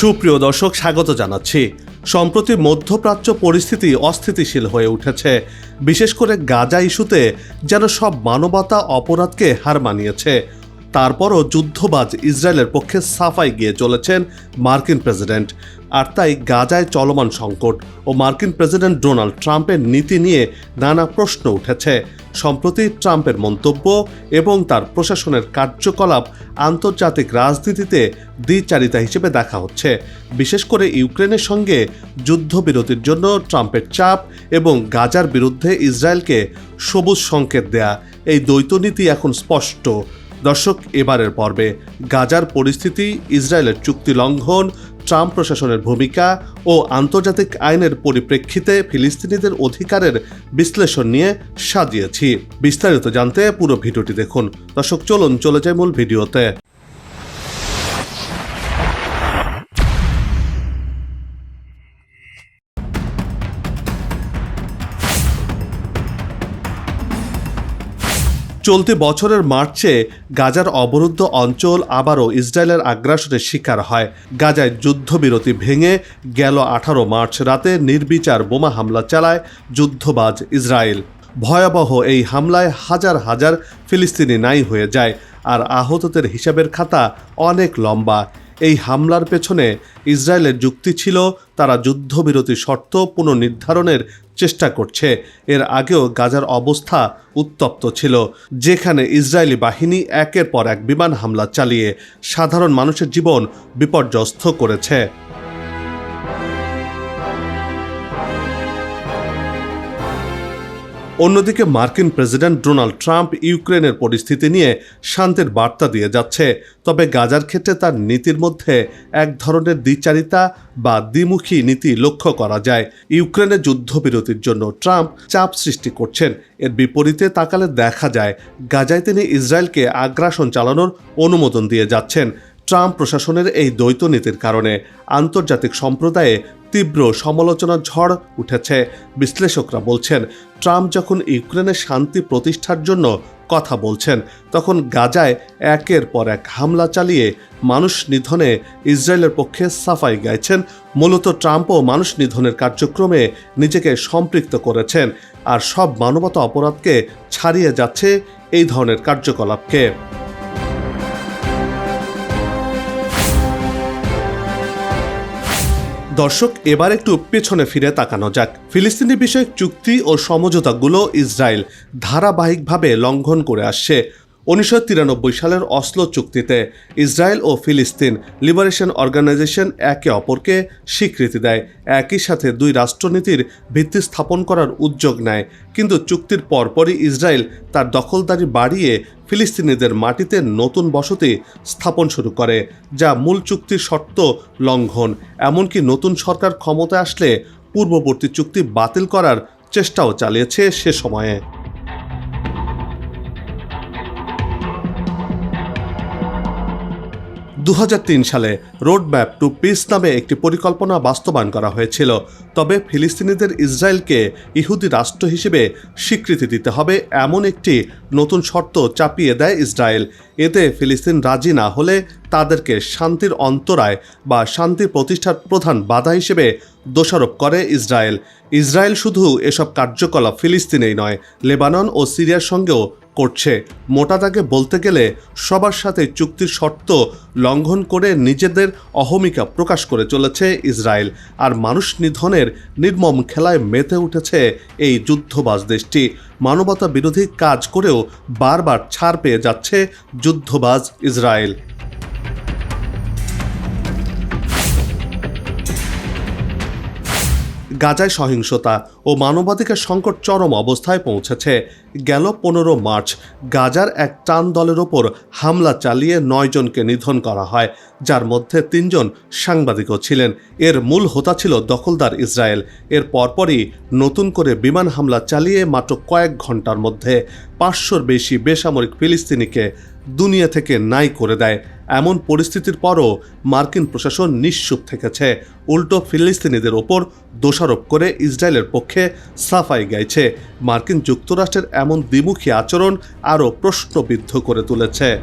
সুপ্রিয় দর্শক, স্বাগত জানাচ্ছি। সম্প্রতি মধ্যপ্রাচ্য পরিস্থিতি অস্থিতিশীল হয়ে উঠেছে। বিশেষ করে গাজা ইস্যুতে যেন সব মানবতা অপরাধকে হার মানিয়েছে। তারপরও যুদ্ধবাজ ইসরায়েলের পক্ষে সাফাই গিয়ে চলেছেন মার্কিন প্রেসিডেন্ট। আর তাই গাজায় চলমান সংকট ও মার্কিন প্রেসিডেন্ট ডোনাল্ড ট্রাম্পের নীতি নিয়ে নানা প্রশ্ন উঠেছে। সম্প্রতি ট্রাম্পের মন্তব্য এবং তার প্রশাসনের কার্যকলাপ আন্তর্জাতিক রাজনীতিতে দ্বিচারিতা হিসেবে দেখা হচ্ছে। বিশেষ করে ইউক্রেনের সঙ্গে যুদ্ধবিরতির জন্য ট্রাম্পের চাপ এবং গাজার বিরুদ্ধে ইসরায়েলকে সবুজ সংকেত দেয়া, এই দ্বৈতনীতি এখন স্পষ্ট। দর্শক, এবারের পর্বে গাজার পরিস্থিতি, ইসরায়েলের চুক্তি লঙ্ঘন, ট্রাম্প প্রশাসনের ভূমিকা ও আন্তর্জাতিক আইনের পরিপ্রেক্ষিতে ফিলিস্তিনিদের অধিকারের বিশ্লেষণ নিয়ে সাজিয়েছি। বিস্তারিত জানতে পুরো ভিডিওটি দেখুন। দর্শক, চলুন, চলে যায় মূল ভিডিওতে। চলতি বছরের মার্চে গাজার অবরুদ্ধ অঞ্চল আবারও ইসরায়েলের আগ্রাসনের শিকার হয়। গাজায় যুদ্ধবিরতি ভেঙে গেল আঠারো মার্চ রাতে নির্বিচার বোমা হামলা চালায় যুদ্ধবাজ ইসরায়েল। ভয়াবহ এই হামলায় হাজার হাজার ফিলিস্তিনি নাই হয়ে যায় আর আহতদের হিসাবের খাতা অনেক লম্বা। এই হামলার পেছনে ইসরায়েলের যুক্তি ছিল, তারা যুদ্ধবিরতি শর্ত পুনর্নির্ধারণের চেষ্টা করছে। এর আগেও গাজার অবস্থা উত্তপ্ত ছিল, যেখানে ইসরায়েলি বাহিনী একের পর এক বিমান হামলা চালিয়ে সাধারণ মানুষের জীবন বিপর্যস্ত করেছে। অন্যদিকে মার্কিন প্রেসিডেন্ট ডোনাল্ড ট্রাম্প ইউক্রেনের পরিস্থিতি নিয়ে শান্তির বার্তা দিয়ে যাচ্ছে। তবে গাজার ক্ষেত্রে তার নীতির মধ্যে এক ধরনের দ্বিচারিতা বা দ্বিমুখী নীতি লক্ষ্য করা যায়। ইউক্রেনের যুদ্ধবিরতির জন্য ট্রাম্প চাপ সৃষ্টি করছেন। এর বিপরীতে তাকালে দেখা যায়, গাজায় তিনি ইসরায়েলকে আগ্রাসন চালানোর অনুমোদন দিয়ে যাচ্ছেন। ট্রাম্প প্রশাসনের এই দ্বৈত নীতির কারণে আন্তর্জাতিক সম্প্রদায়ে তীব্র সমালোচনার ঝড় উঠেছে। বিশ্লেষকরা বলছেন, ট্রাম্প যখন ইউক্রেনের শান্তি প্রতিষ্ঠার জন্য কথা বলছেন, তখন গাজায় একের পর এক হামলা চালিয়ে মানুষ নিধনে ইসরায়েলের পক্ষে সাফাই গাইছেন। মূলত ট্রাম্পও মানুষ নিধনের কার্যক্রমে নিজেকে সম্পৃক্ত করেছেন আর সব মানবতা অপরাধকে ছাড়িয়ে যাচ্ছে এই ধরনের কার্যকলাপকে। দর্শক এবার একটু পেছনে ফিরে তাকানো যাক। ফিলিস্তিনি বিষয়ক চুক্তি ও সমঝোতাগুলো ইসরায়েল ধারাবাহিকভাবে লঙ্ঘন করে আসছে। উনিশশো তিরানব্বই সালের অসলো চুক্তিতে ইসরায়েল ও ফিলিস্তিন লিবারেশন অর্গানাইজেশন একে অপরকে স্বীকৃতি দেয়। একই সাথে দুই রাষ্ট্রনীতির ভিত্তি স্থাপন করার উদ্যোগ নেয়। কিন্তু চুক্তির পরপরই ইসরায়েল তার দখলদারি বাড়িয়ে ফিলিস্তিনিদের মাটিতে নতুন বসতি স্থাপন শুরু করে, যা মূল চুক্তির শর্ত লঙ্ঘন। এমনকি নতুন সরকার ক্ষমতায় আসলে পূর্ববর্তী চুক্তি বাতিল করার চেষ্টাও চালিয়েছে সে সময়ে। দু হাজার তিন সালে রোড ম্যাপ টু পিস নামে একটি পরিকল্পনা বাস্তবায়ন করা হয়েছিল। তবে ফিলিস্তিনিদের ইসরায়েলকে ইহুদি রাষ্ট্র হিসেবে স্বীকৃতি দিতে হবে এমন একটি নতুন শর্ত চাপিয়ে দেয় ইসরায়েল। এতে ফিলিস্তিন রাজি না হলে তাদেরকে শান্তির অন্তরায় বা শান্তি প্রতিষ্ঠার প্রধান বাধা হিসেবে দোষারোপ করে ইসরায়েল। ইসরায়েল শুধু এসব কার্যকলাপ ফিলিস্তিনেই নয়, লেবানন ও সিরিয়ার সঙ্গেও করছে। মোটা দাগে বলতে গেলে সবার সাথে চুক্তির শর্ত লঙ্ঘন করে নিজেদের অহমিকা প্রকাশ করে চলেছে ইসরায়েল। আর মানুষ নিধনের নির্মম খেলায় মেতে উঠেছে এই যুদ্ধবাজ দেশটি। মানবতা বিরোধী কাজ করেও বারবার ছাড় পেয়ে যাচ্ছে যুদ্ধবাজ ইসরায়েল। গাজায় সহিংসতা ও মানবাধিকার সংকট চরম অবস্থায় পৌঁছেছে। গেল পনেরো মার্চ। গাজার এক টান দলের ওপর হামলা চালিয়ে নয়জনকে নিধন করা হয়। যার মধ্যে তিনজন সাংবাদিকও ছিলেন। এর মূল হোতা ছিল দখলদার ইসরায়েল। এর পরপরই নতুন করে বিমান হামলা চালিয়ে মাত্র কয়েক ঘণ্টার মধ্যে পাঁচশোর বেশি বেসামরিক ফিলিস্তিনিকে দুনিয়া থেকে নাই করে দেয়। এমন পরিস্থিতির পরও মার্কিন প্রশাসন নিশ্চুপ থেকেছে। উল্টো ফিলিস্তিনিদের ওপর দোষারোপ করে ইসরায়েলের পক্ষে সাফাই গাইছে। মার্কিন যুক্তরাষ্ট্রের এমন দ্বিমুখী আচরণ আরও প্রশ্নবিদ্ধ করে তুলেছে।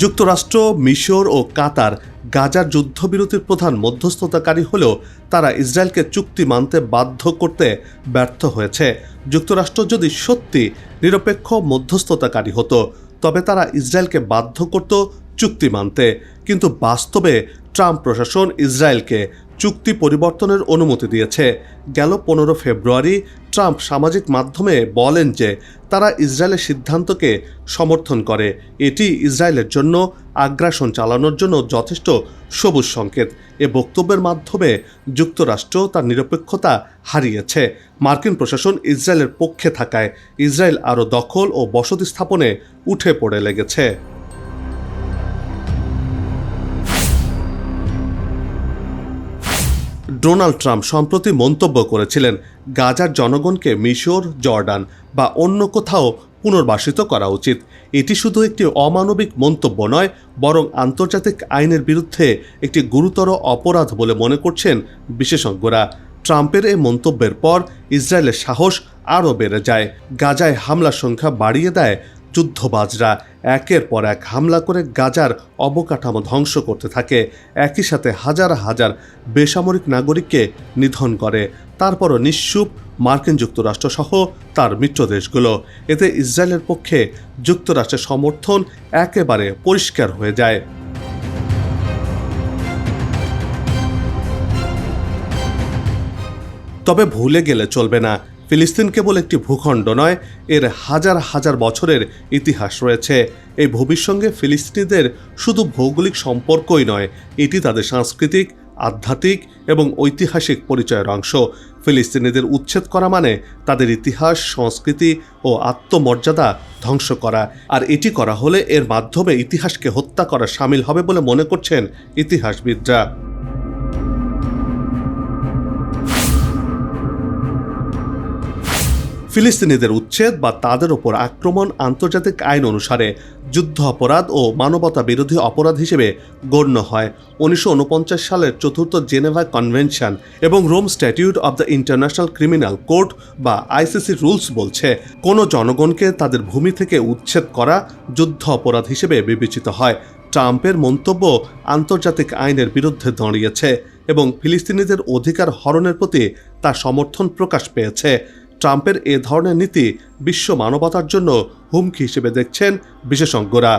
যুক্তরাষ্ট্র, মিশর ও কাতার গাজার যুদ্ধবিরতির প্রধান মধ্যস্থতাকারী হলেও তারা ইসরায়েলকে চুক্তি মানতে বাধ্য করতে ব্যর্থ হয়েছে। যুক্তরাষ্ট্র যদি সত্যি নিরপেক্ষ মধ্যস্থতাকারী হতো, তবে তারা ইসরায়েলকে বাধ্য করত চুক্তি মানতে। কিন্তু বাস্তবে ট্রাম্প প্রশাসন ইসরায়েলকে চুক্তি পরিবর্তনের অনুমতি দিয়েছে। গেল পনেরো ফেব্রুয়ারি ট্রাম্প সামাজিক মাধ্যমে বলেন যে তারা ইসরায়েলের সিদ্ধান্তকে সমর্থন করে। এটি ইসরায়েলের জন্য আগ্রাসন চালানোর জন্য যথেষ্ট সবুজ সংকেত। এ বক্তব্যের মাধ্যমে যুক্তরাষ্ট্র তার নিরপেক্ষতা হারিয়েছে। মার্কিন প্রশাসন ইসরায়েলের পক্ষে থাকায় ইসরায়েল আরও দখল ও বসতি স্থাপনে উঠে পড়ে লেগেছে। ডোনাল্ড ট্রাম্প সম্প্রতি মন্তব্য করেছিলেন, গাজার জনগণকে মিশর, জর্ডান বা অন্য কোথাও পুনর্বাসিত করা উচিত। এটি শুধু একটি অমানবিক মন্তব্য নয়, বরং আন্তর্জাতিক আইনের বিরুদ্ধে একটি গুরুতর অপরাধ বলে মনে করছেন বিশেষজ্ঞরা। ট্রাম্পের এই মন্তব্যের পর ইসরায়েলের সাহস আরও বেড়ে যায়। গাজায় হামলার সংখ্যা বাড়িয়ে দেয় যুদ্ধবাজরা একের পর এক হামলা করে গাজার অবকাঠামো ধ্বংস করতে থাকে। একই সাথে হাজার হাজার বেসামরিক নাগরিককে নিধন করে। তারপরও নিঃসুপ মার্কিন যুক্তরাষ্ট্র সহ তার মিত্র দেশগুলো। এতে ইসরায়েলের পক্ষে যুক্তরাষ্ট্রের সমর্থন একেবারে পরিষ্কার হয়ে যায়। তবে ভুলে গেলে চলবে না। ফিলিস্তিন কেবল একটি ভূখণ্ড নয়, এর হাজার হাজার বছরের ইতিহাস রয়েছে। এই ভূমির সঙ্গে ফিলিস্তিনিদের শুধু ভৌগোলিক সম্পর্কই নয়, এটি তাদের সাংস্কৃতিক, আধ্যাত্মিক এবং ঐতিহাসিক পরিচয়ের অংশ। ফিলিস্তিনিদের উচ্ছেদ করা মানে তাদের ইতিহাস, সংস্কৃতি ও আত্মমর্যাদা ধ্বংস করা। আর এটি করা হলে এর মাধ্যমে ইতিহাসকে হত্যা করা সামিল হবে বলে মনে করছেন ইতিহাসবিদরা। ফিলিস্তিনিদের উচ্ছেদ বা তাদের ওপর আক্রমণ আন্তর্জাতিক আইন অনুসারে যুদ্ধ অপরাধ ও মানবতা বিরোধী অপরাধ হিসেবে গণ্য হয়। উনিশশো উনপঞ্চাশ সালের চতুর্থ জেনেভা কনভেনশন এবং Rome statute of the international criminal court বা আইসিসি রুলস বলছে, কোনো জনগণকে তাদের ভূমি থেকে উচ্ছেদ করা যুদ্ধ অপরাধ হিসেবে বিবেচিত হয়। ট্রাম্পের মন্তব্য আন্তর্জাতিক আইনের বিরুদ্ধে দাঁড়িয়েছে এবং ফিলিস্তিনিদের অধিকার হরণের প্রতি তা সমর্থন প্রকাশ পেয়েছে। ট্রাম্পের এ ধরনের নীতি বিশ্ব মানবতার জন্য হুমকি হিসেবে দেখছেন বিশেষজ্ঞরা।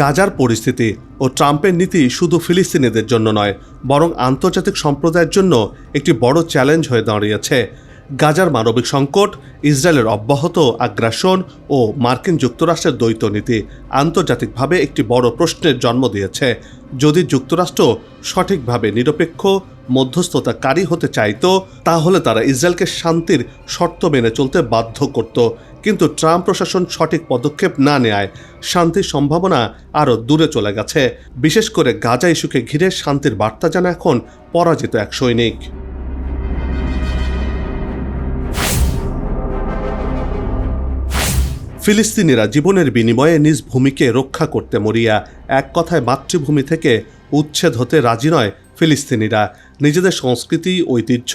গাজার পরিস্থিতি ও ট্রাম্পের নীতি শুধু ফিলিস্তিনিদের জন্য নয়, বরং আন্তর্জাতিক সম্প্রদায়ের জন্য একটি বড় চ্যালেঞ্জ হয়ে দাঁড়িয়েছে। গাজার মানবিক সংকট, ইসরায়েলের অব্যাহত আগ্রাসন ও মার্কিন যুক্তরাষ্ট্রের দ্বৈত নীতি আন্তর্জাতিকভাবে একটি বড় প্রশ্নের জন্ম দিয়েছে। যদি যুক্তরাষ্ট্র সঠিকভাবে নিরপেক্ষ, মধ্যস্থতাকারী হতে চাইতো, তাহলে তারা ইসরায়েলকে শান্তির শর্ত মেনে চলতে বাধ্য করত। কিন্তু ট্রাম্প প্রশাসন সঠিক পদক্ষেপ না নেয় শান্তির সম্ভাবনা আরও দূরে চলে গেছে। বিশেষ করে গাজা ইস্যুকে ঘিরে শান্তির বার্তা যেন এখন পরাজিত এক সৈনিক। ফিলিস্তিনিরা জীবনের বিনিময়ে নিজ ভূমিকে রক্ষা করতে মরিয়া এক কথায় মাতৃভূমি থেকে উচ্ছেদ হতে রাজি নয় ফিলিস্তিনিরা। নিজেদের সংস্কৃতি, ঐতিহ্য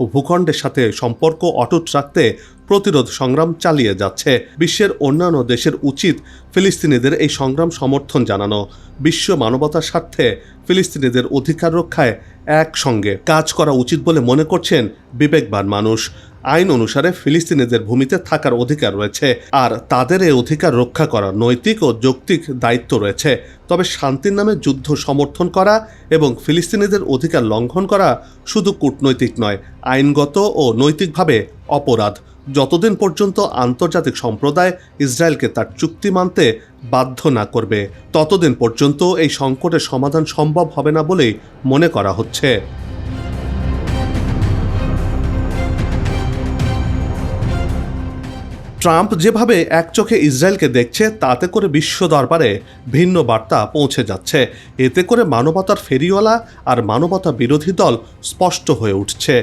ও ভূখণ্ডের সাথে সম্পর্ক অটুট রাখতে প্রতিরোধ সংগ্রাম চালিয়ে যাচ্ছে। বিশ্বের অন্যান্য দেশের উচিত ফিলিস্তিনিদের এই সংগ্রাম সমর্থন জানানো। বিশ্ব মানবতার স্বার্থে ফিলিস্তিনিদের অধিকার রক্ষায় একসঙ্গে কাজ করা উচিত বলে মনে করছেন বিবেকবান মানুষ। আইন অনুসারে ফিলিস্তিনিদের ভূমিতে থাকার অধিকার রয়েছে, আর তাদের এই অধিকার রক্ষা করা নৈতিক ও যৌক্তিক দায়িত্ব রয়েছে। তবে শান্তির নামে যুদ্ধ সমর্থন করা এবং ফিলিস্তিনিদের অধিকার লঙ্ঘন করা শুধু কূটনৈতিক নয়, আইনগত ও নৈতিকভাবে অপরাধ। যতদিন পর্যন্ত আন্তর্জাতিক সম্প্রদায় ইসরায়েলকে তার চুক্তি মানতে বাধ্য না করবে, ততদিন পর্যন্ত এই সংকটের সমাধান সম্ভব হবে না বলেই মনে করা হচ্ছে। ট্রাম্প যেভাবে এক চোখে ইসরায়েলকে দেখছে, তাতে করে বিশ্ব দরবারে ভিন্ন বার্তা পৌঁছে যাচ্ছে। এতে করে মানবতার ফেরিওয়ালা আর মানবতা বিরোধী দল স্পষ্ট হয়ে উঠছে।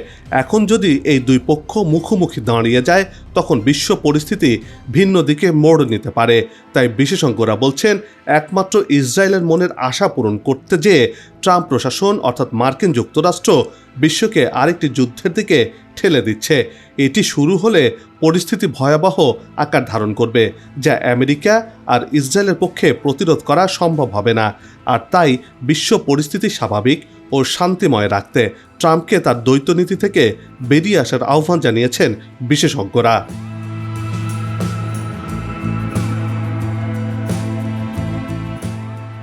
এখন যদি এই দুই পক্ষ মুখোমুখি দাঁড়িয়ে যায়, তখন বিশ্ব পরিস্থিতি ভিন্ন দিকে মোড় নিতে পারে। তাই বিশেষজ্ঞরা বলছেন, একমাত্র ইসরায়েলের মনের আশা পূরণ করতে যেয়ে ট্রাম্প প্রশাসন, অর্থাৎ মার্কিন যুক্তরাষ্ট্র বিশ্বকে আরেকটি যুদ্ধের দিকে ঠেলে দিচ্ছে। এটি শুরু হলে পরিস্থিতি ভয়াবহ আকার ধারণ করবে, যা আমেরিকা আর ইসরায়েলের পক্ষে প্রতিরোধ করা সম্ভব হবে না। আর তাই বিশ্ব পরিস্থিতি স্বাভাবিক ও শান্তিময় রাখতে ট্রাম্পকে তার দ্বৈত নীতি থেকে বেরিয়ে আসার আহ্বান জানিয়েছেন বিশেষজ্ঞরা।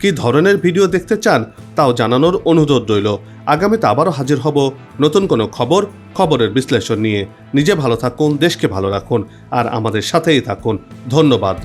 কী ধরনের ভিডিও দেখতে চান তাও জানানোর অনুরোধ রইল। আগামীতে আবারও হাজির হব নতুন কোনো খবর, খবরের বিশ্লেষণ নিয়ে। নিজে ভালো থাকুন, দেশকে ভালো রাখুন, আর আমাদের সাথেই থাকুন। ধন্যবাদ।